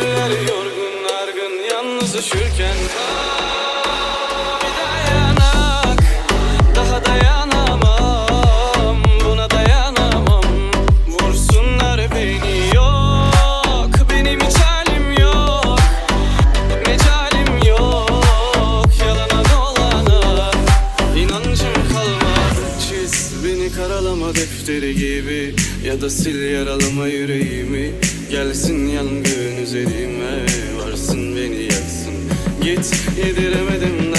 Güller yorgun argın Yalnız üşürken. Aa, bir dayanak daha dayanamam, buna dayanamam. Vursunlar beni yok, benim hiç yok. Mecalim yok, yalana dolana. İnancım kalmadı Çiz beni karalama defteri gibi. Ya da sil yaralama yüreğimi Gelsin yangın üzerime Varsın beni yaksın. Git yediremedim